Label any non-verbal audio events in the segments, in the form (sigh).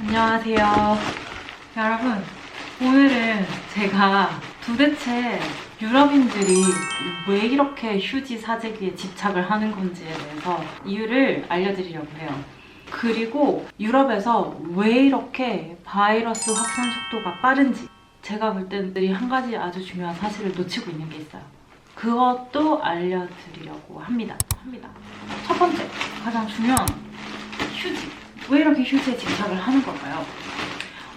안녕하세요. 여러분, 오늘은 제가 도대체 유럽인들이 왜 이렇게 휴지 사재기에 집착을 하는 건지에 대해서 이유를 알려드리려고 해요. 그리고 유럽에서 왜 이렇게 바이러스 확산 속도가 빠른지 제가 볼 때는 한 가지 아주 중요한 사실을 놓치고 있는 게 있어요. 그것도 알려드리려고 합니다. 합니다. 첫 번째, 가장 중요한 휴지. 왜 이렇게 휴지에 집착을 하는 걸까요?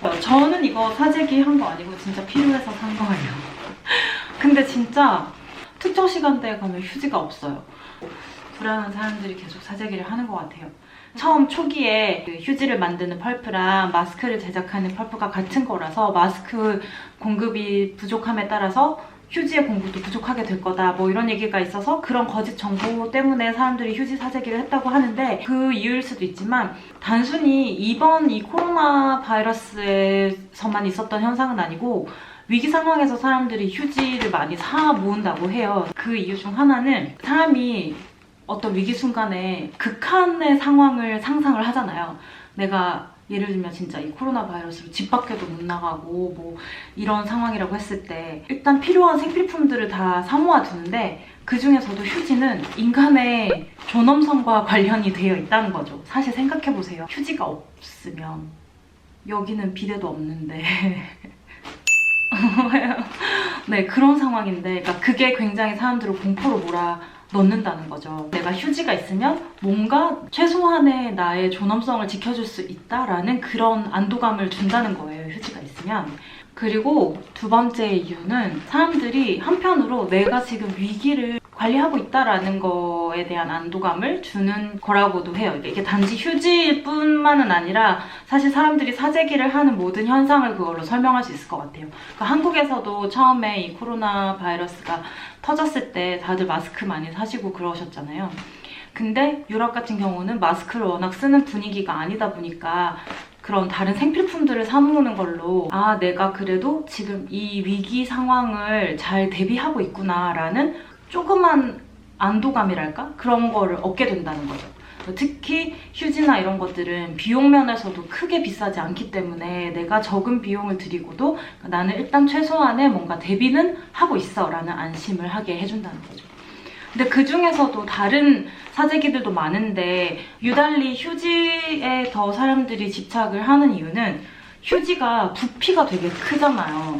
어, 저는 이거 사재기 한 거 아니고 진짜 필요해서 산 거예요. (laughs) 근데 진짜 특정 시간대에 가면 휴지가 없어요. 불안한 사람들이 계속 사재기를 하는 것 같아요. 처음 초기에 그 휴지를 만드는 펄프랑 마스크를 제작하는 펄프가 같은 거라서 마스크 공급이 부족함에 따라서 휴지의 공급도 부족하게 될 거다 뭐 이런 얘기가 있어서 그런 거짓 정보 때문에 사람들이 휴지 사재기를 했다고 하는데 그 이유일 수도 있지만 단순히 이번 이 코로나 바이러스에서만 있었던 현상은 아니고 위기 상황에서 사람들이 휴지를 많이 사 모은다고 해요. 그 이유 중 하나는 사람이 어떤 위기 순간에 극한의 상황을 상상을 하잖아요. 내가 예를 들면 진짜 이 코로나 바이러스로 집 밖에도 못 나가고 뭐 이런 상황이라고 했을 때 일단 필요한 생필품들을 다 사모아 두는데 그 중에서도 휴지는 인간의 존엄성과 관련이 되어 있다는 거죠. 사실 생각해 보세요. 휴지가 없으면 여기는 비데도 없는데 (laughs) 네 그런 상황인데 그러니까 그게 굉장히 사람들을 공포로 몰아 넣는다는 거죠. 내가 휴지가 있으면 뭔가 최소한의 나의 존엄성을 지켜줄 수 있다라는 그런 안도감을 준다는 거예요. 휴지가 있으면. 그리고 두 번째 이유는 사람들이 한편으로 내가 지금 위기를 관리하고 있다라는 거에 대한 안도감을 주는 거라고도 해요. 이게 단지 휴지뿐만은 아니라 사실 사람들이 사재기를 하는 모든 현상을 그걸로 설명할 수 있을 것 같아요. 그러니까 한국에서도 처음에 이 코로나 바이러스가 터졌을 때 다들 마스크 많이 사시고 그러셨잖아요. 근데 유럽 같은 경우는 마스크를 워낙 쓰는 분위기가 아니다 보니까 그런 다른 생필품들을 사모으는 걸로 아 내가 그래도 지금 이 위기 상황을 잘 대비하고 있구나라는 조그만 안도감이랄까 그런 거를 얻게 된다는 거죠. 특히 휴지나 이런 것들은 비용 면에서도 크게 비싸지 않기 때문에 내가 적은 비용을 들이고도 나는 일단 최소한의 뭔가 대비는 하고 있어 라는 안심을 하게 해준다는 거죠. 근데 그 중에서도 다른 사재기들도 많은데 유달리 휴지에 더 사람들이 집착을 하는 이유는 휴지가 부피가 되게 크잖아요.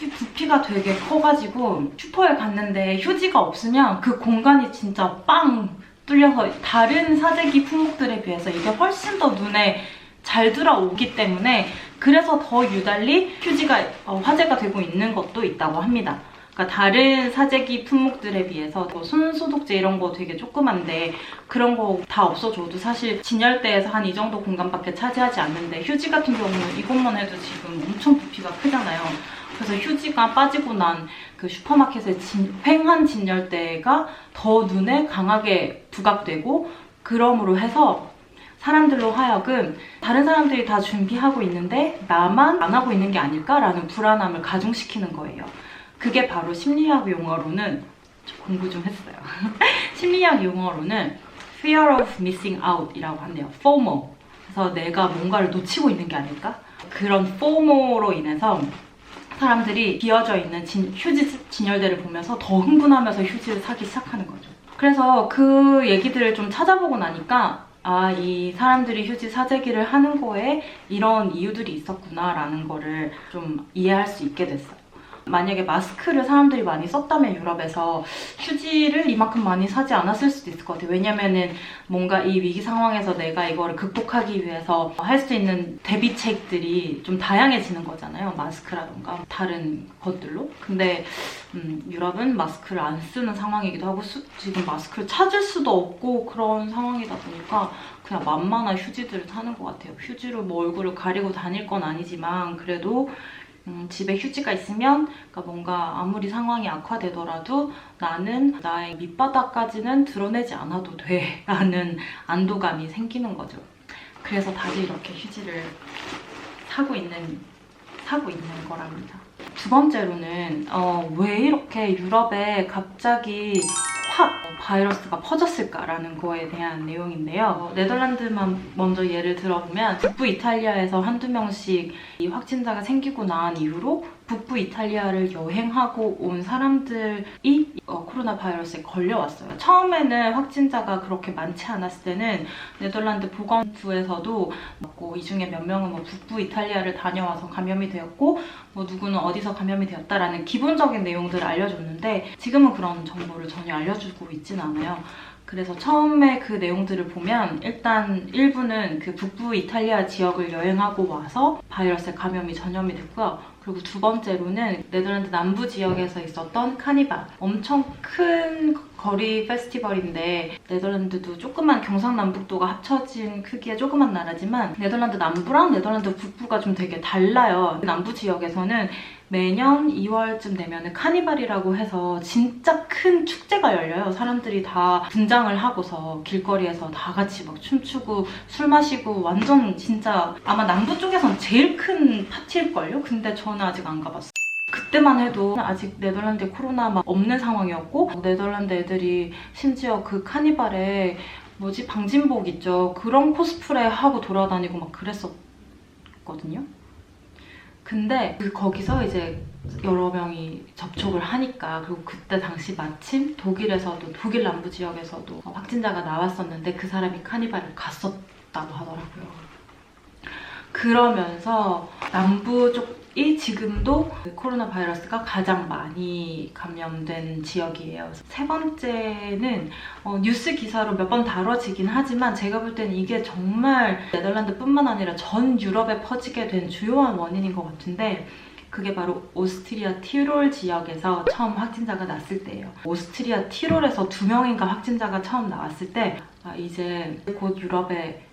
부피, 부피가 되게 커가지고 슈퍼에 갔는데 휴지가 없으면 그 공간이 진짜 빵 뚫려서 다른 사재기 품목들에 비해서 이게 훨씬 더 눈에 잘 들어오기 때문에 그래서 더 유달리 휴지가 어, 화제가 되고 있는 것도 있다고 합니다. 그러니까 다른 사재기 품목들에 비해서 뭐 손소독제 이런 거 되게 조그만데 그런 거 다 없어줘도 사실 진열대에서 한 이 정도 공간밖에 차지하지 않는데 휴지 같은 경우는 이것만 해도 지금 엄청 부피가 크잖아요. 그래서 휴지가 빠지고 난 그 슈퍼마켓의 진, 횡한 진열대가 더 눈에 강하게 부각되고 그럼으로 해서 사람들로 하여금 다른 사람들이 다 준비하고 있는데 나만 안 하고 있는 게 아닐까라는 불안함을 가중시키는 거예요. 그게 바로 심리학 용어로는 저 공부 좀 했어요. (laughs) 심리학 용어로는 fear of missing out이라고 한대요. FOMO. 그래서 내가 뭔가를 놓치고 있는 게 아닐까? 그런 FOMO로 인해서 사람들이 비어져 있는 진, 휴지 진열대를 보면서 더 흥분하면서 휴지를 사기 시작하는 거죠. 그래서 그 얘기들을 좀 찾아보고 나니까 아, 이 사람들이 휴지 사재기를 하는 거에 이런 이유들이 있었구나라는 거를 좀 이해할 수 있게 됐어요. 만약에 마스크를 사람들이 많이 썼다면 유럽에서 휴지를 이만큼 많이 사지 않았을 수도 있을 것 같아요. 왜냐면은 뭔가 이 위기 상황에서 내가 이거를 극복하기 위해서 할 수 있는 대비책들이 좀 다양해지는 거잖아요. 마스크라던가 다른 것들로. 근데 음, 유럽은 마스크를 안 쓰는 상황이기도 하고 수- 지금 마스크를 찾을 수도 없고 그런 상황이다 보니까 그냥 만만한 휴지들을 사는 것 같아요. 휴지로 뭐 얼굴을 가리고 다닐 건 아니지만 그래도 음, 집에 휴지가 있으면 그러니까 뭔가 아무리 상황이 악화되더라도 나는 나의 밑바닥까지는 드러내지 않아도 돼 라는 (laughs) 안도감이 생기는 거죠. 그래서 다들 이렇게 휴지를 사고 있는 사고 있는 거랍니다. 두 번째로는 어, 왜 이렇게 유럽에 갑자기 확 바이러스가 퍼졌을까라는 거에 대한 내용인데요. 네덜란드만 먼저 예를 들어보면 북부 이탈리아에서 한두 명씩 이 확진자가 생기고 난 이후로 북부 이탈리아를 여행하고 온 사람들이 어, 코로나 바이러스에 걸려왔어요. 처음에는 확진자가 그렇게 많지 않았을 때는 네덜란드 보건부에서도 뭐이 중에 몇 명은 뭐 북부 이탈리아를 다녀와서 감염이 되었고 뭐 누구는 어디서 감염이 되었다라는 기본적인 내용들을 알려줬는데 지금은 그런 정보를 전혀 알려주고 있진 않아요. 그래서 처음에 그 내용들을 보면 일단 일부는 그 북부 이탈리아 지역을 여행하고 와서 바이러스에 감염이 전염이 됐고요. 그리고 두 번째로는 네덜란드 남부 지역에서 있었던 카니발. 엄청 큰 거리 페스티벌인데 네덜란드도 조그만 경상남북도가 합쳐진 크기의 조그만 나라지만 네덜란드 남부랑 네덜란드 북부가 좀 되게 달라요. 남부 지역에서는 매년 2월쯤 되면 카니발이라고 해서 진짜 큰 축제가 열려요. 사람들이 다 분장을 하고서 길거리에서 다 같이 막 춤추고 술 마시고 완전 진짜 아마 남부 쪽에선 제일 큰 파티일걸요? 근데 저는 아직 안 가봤어요. 그때만 해도 아직 네덜란드에 코로나 막 없는 상황이었고 네덜란드 애들이 심지어 그 카니발에 뭐지 방진복 있죠 그런 코스프레 하고 돌아다니고 막 그랬었거든요. 근데 그 거기서 이제 여러 명이 접촉을 하니까 그리고 그때 당시 마침 독일에서도 독일 남부 지역에서도 확진자가 나왔었는데 그 사람이 카니발을 갔었다고 하더라고요. 그러면서 남부 쪽 이 지금도 코로나 바이러스가 가장 많이 감염된 지역이에요. 세 번째는 어, 뉴스 기사로 몇 번 다뤄지긴 하지만 제가 볼 때는 이게 정말 네덜란드뿐만 아니라 전 유럽에 퍼지게 된 주요한 원인인 것 같은데 그게 바로 오스트리아 티롤 지역에서 처음 확진자가 났을 때예요. 오스트리아 티롤에서 두 명인가 확진자가 처음 나왔을 때 아, 이제 곧 유럽에 확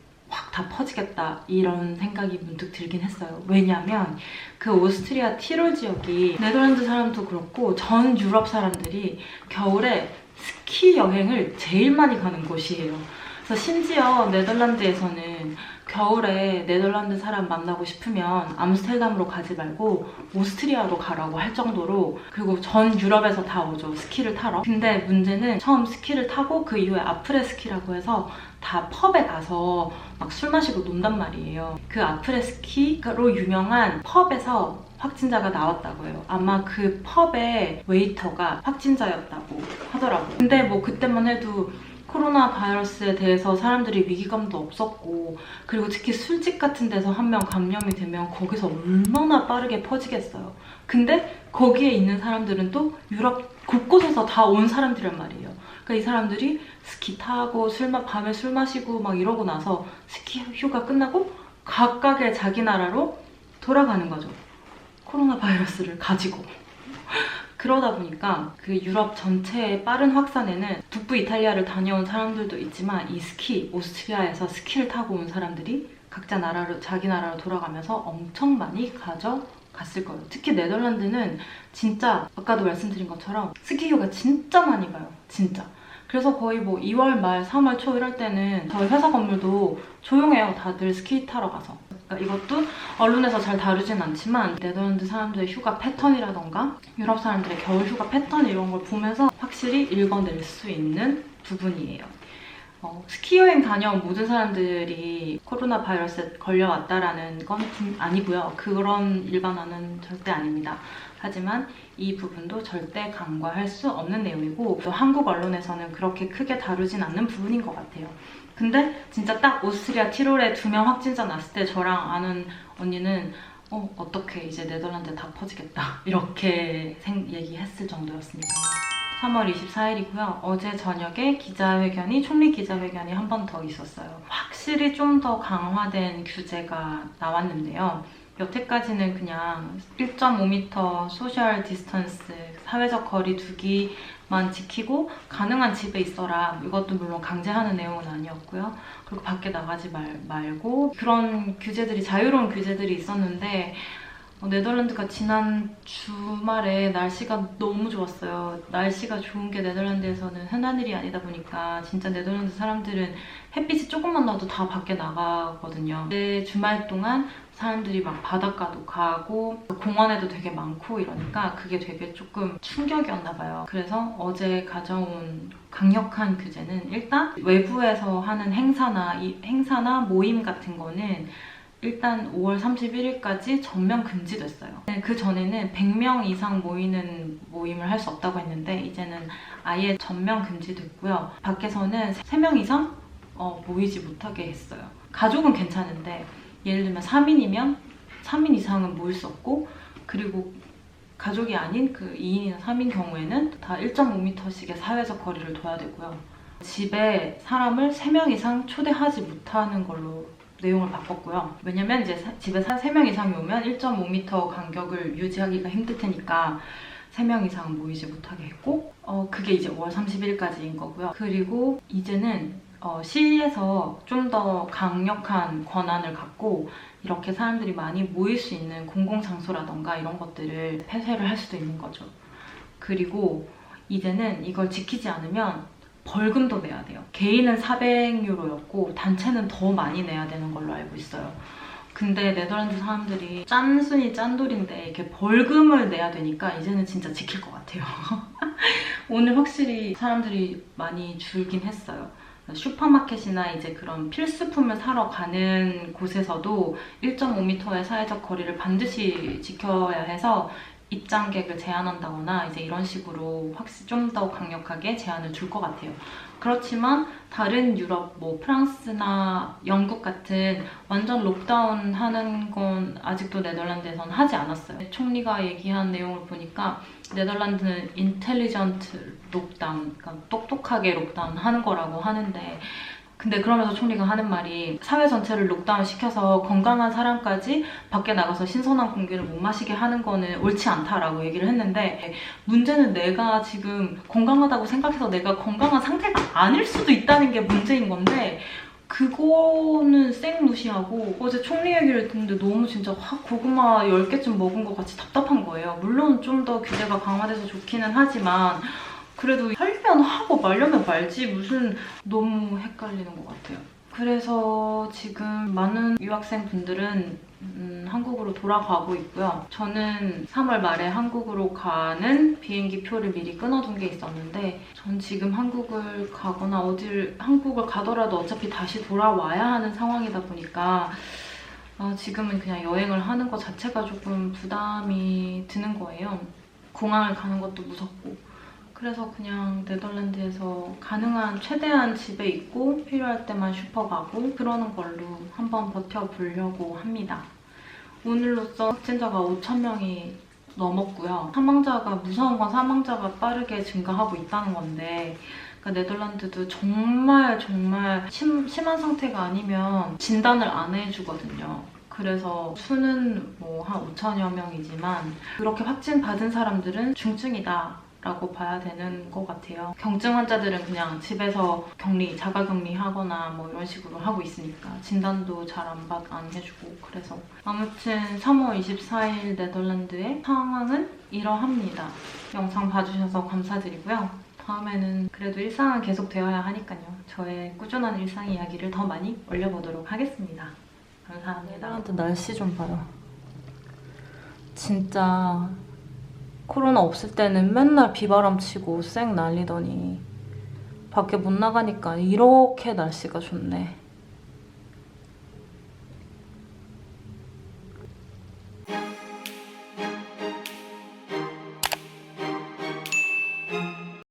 다 퍼지겠다 이런 생각이 문득 들긴 했어요. 왜냐하면 그 오스트리아 티롤 지역이 네덜란드 사람도 그렇고 전 유럽 사람들이 겨울에 스키 여행을 제일 많이 가는 곳이에요. 그래서 심지어 네덜란드에서는 겨울에 네덜란드 사람 만나고 싶으면 암스테르담으로 가지 말고 오스트리아로 가라고 할 정도로 그리고 전 유럽에서 다 오죠 스키를 타러 근데 문제는 처음 스키를 타고 그 이후에 아프레 스키라고 해서 다 펍에 가서 막 술 마시고 논단 말이에요 그 아프레 스키로 유명한 펍에서 확진자가 나왔다고 해요. 아마 그 펍의 웨이터가 확진자였다고 하더라고요. 근데 뭐 그때만 해도 코로나 바이러스에 대해서 사람들이 위기감도 없었고 그리고 특히 술집 같은 데서 한 명 감염이 되면 거기서 얼마나 빠르게 퍼지겠어요. 근데 거기에 있는 사람들은 또 유럽 곳곳에서 다 온 사람들이란 말이에요. 그러니까 이 사람들이 스키 타고 술 마, 밤에 술 마시고 막 이러고 나서 스키 휴가 끝나고 각각의 자기 나라로 돌아가는 거죠. 코로나 바이러스를 가지고. 그러다 보니까 그 유럽 전체의 빠른 확산에는 북부 이탈리아를 다녀온 사람들도 있지만 이 스키, 오스트리아에서 스키를 타고 온 사람들이 각자 나라로, 자기 나라로 돌아가면서 엄청 많이 가져 갔을 거예요. 특히 네덜란드는 진짜 아까도 말씀드린 것처럼 스키 휴가 진짜 많이 가요. 진짜. 그래서 거의 뭐 2월 말, 3월 초 이럴 때는 저희 회사 건물도 조용해요. 다들 스키 타러 가서. 그러니까 이것도 언론에서 잘 다루진 않지만 네덜란드 사람들의 휴가 패턴이라던가 유럽 사람들의 겨울 휴가 패턴 이런 걸 보면서 확실히 읽어낼 수 있는 부분이에요. 어, 스키 여행 다녀온 모든 사람들이 코로나 바이러스에 걸려왔다라는 건 아니고요. 그런 일반화는 절대 아닙니다. 하지만 이 부분도 절대 간과할 수 없는 내용이고 또 한국 언론에서는 그렇게 크게 다루진 않는 부분인 것 같아요. 근데 진짜 딱 오스트리아 티롤에 두 명 확진자 났을 때 저랑 아는 언니는 어, 어떻게 이제 네덜란드에 다 퍼지겠다 (laughs) 이렇게 생, 얘기했을 정도였습니다. 3월 24일이고요. 어제 저녁에 기자회견이 총리 기자회견이 한 번 더 있었어요. 확실히 좀 더 강화된 규제가 나왔는데요. 여태까지는 그냥 1.5m 소셜 디스턴스 사회적 거리 두기만 지키고 가능한 집에 있어라 이것도 물론 강제하는 내용은 아니었고요 그리고 밖에 나가지 말, 말고 그런 규제들이 자유로운 규제들이 있었는데 어, 네덜란드가 지난 주말에 날씨가 너무 좋았어요. 날씨가 좋은 게 네덜란드에서는 흔한 일이 아니다 보니까 진짜 네덜란드 사람들은 햇빛이 조금만 나도 다 밖에 나가거든요. 근데 주말 동안 사람들이 막 바닷가도 가고 공원에도 되게 많고 이러니까 그게 되게 조금 충격이었나 봐요. 그래서 어제 가져온 강력한 규제는 일단 외부에서 하는 행사나 이 행사나 모임 같은 거는 일단 5월 31일까지 전면 금지됐어요. 그 전에는 100명 이상 모이는 모임을 할 수 없다고 했는데 이제는 아예 전면 금지됐고요. 밖에서는 3명 이상 어, 모이지 못하게 했어요. 가족은 괜찮은데 예를 들면 3인이면 3인 이상은 모일 수 없고 그리고 가족이 아닌 그 2인이나 3인 경우에는 다 1.5m씩의 사회적 거리를 둬야 되고요. 집에 사람을 3명 이상 초대하지 못하는 걸로 내용을 바꿨고요. 왜냐면 이제 사- 집에 3명 이상이 오면 1.5m 간격을 유지하기가 힘들 테니까 3명 이상 모이지 못하게 했고 어, 그게 이제 5월 30일까지인 거고요. 그리고 이제는 어, 시에서 좀 더 강력한 권한을 갖고 이렇게 사람들이 많이 모일 수 있는 공공장소라던가 이런 것들을 폐쇄를 할 수도 있는 거죠. 그리고 이제는 이걸 지키지 않으면 벌금도 내야 돼요. 개인은 400유로였고 단체는 더 많이 내야 되는 걸로 알고 있어요. 근데 네덜란드 사람들이 짠순이 짠돌인데 이렇게 벌금을 내야 되니까 이제는 진짜 지킬 것 같아요. (laughs) 오늘 확실히 사람들이 많이 줄긴 했어요. 슈퍼마켓이나 이제 그런 필수품을 사러 가는 곳에서도 1.5m의 사회적 거리를 반드시 지켜야 해서 입장객을 제한한다거나 이제 이런 식으로 확실히 좀 더 강력하게 제한을 줄 것 같아요. 그렇지만 다른 유럽, 뭐 프랑스나 영국 같은 완전 록다운 하는 건 아직도 네덜란드에서는 하지 않았어요. 총리가 얘기한 내용을 보니까 네덜란드는 인텔리전트 록다운, 그러니까 똑똑하게 록다운 하는 거라고 하는데 근데 그러면서 총리가 하는 말이 사회 전체를 록다운 시켜서 건강한 사람까지 밖에 나가서 신선한 공기를 못 마시게 하는 거는 옳지 않다라고 얘기를 했는데 문제는 내가 지금 건강하다고 생각해서 내가 건강한 상태가 아닐 수도 있다는 게 문제인 건데 그거는 쌩 무시하고 어제 총리 얘기를 듣는데 너무 진짜 확 고구마 10개쯤 먹은 것 같이 답답한 거예요. 물론 좀 더 규제가 강화돼서 좋기는 하지만 그래도 하려면 하고 말려면 말지 무슨 너무 헷갈리는 것 같아요. 그래서 지금 많은 유학생 분들은 음, 한국으로 돌아가고 있고요. 저는 3월 말에 한국으로 가는 비행기 표를 미리 끊어둔 게 있었는데 전 지금 한국을 가거나 어딜 한국을 가더라도 어차피 다시 돌아와야 하는 상황이다 보니까 아, 지금은 그냥 여행을 하는 것 자체가 조금 부담이 드는 거예요. 공항을 가는 것도 무섭고. 그래서 그냥 네덜란드에서 가능한 최대한 집에 있고 필요할 때만 슈퍼 가고 그러는 걸로 한번 버텨보려고 합니다. 오늘로써 확진자가 5,000명이 넘었고요. 사망자가 무서운 건 사망자가 빠르게 증가하고 있다는 건데 그러니까 네덜란드도 정말 정말 심, 심한 상태가 아니면 진단을 안 해주거든요. 그래서 수는 뭐 한 5천여 명이지만 그렇게 확진 받은 사람들은 중증이다. 라고 봐야 되는 것 같아요. 경증 환자들은 그냥 집에서 격리, 자가 격리하거나 뭐 이런 식으로 하고 있으니까 진단도 잘 안 받, 안 해주고 그래서 아무튼 3월 24일 네덜란드의 상황은 이러합니다. 영상 봐주셔서 감사드리고요. 다음에는 그래도 일상은 계속 되어야 하니까요. 저의 꾸준한 일상 이야기를 더 많이 올려보도록 하겠습니다. 감사합니다. 네덜란드 날씨 좀 봐요. 진짜 코로나 없을 때는 맨날 비바람 치고 쌩 날리더니 밖에 못 나가니까 이렇게 날씨가 좋네.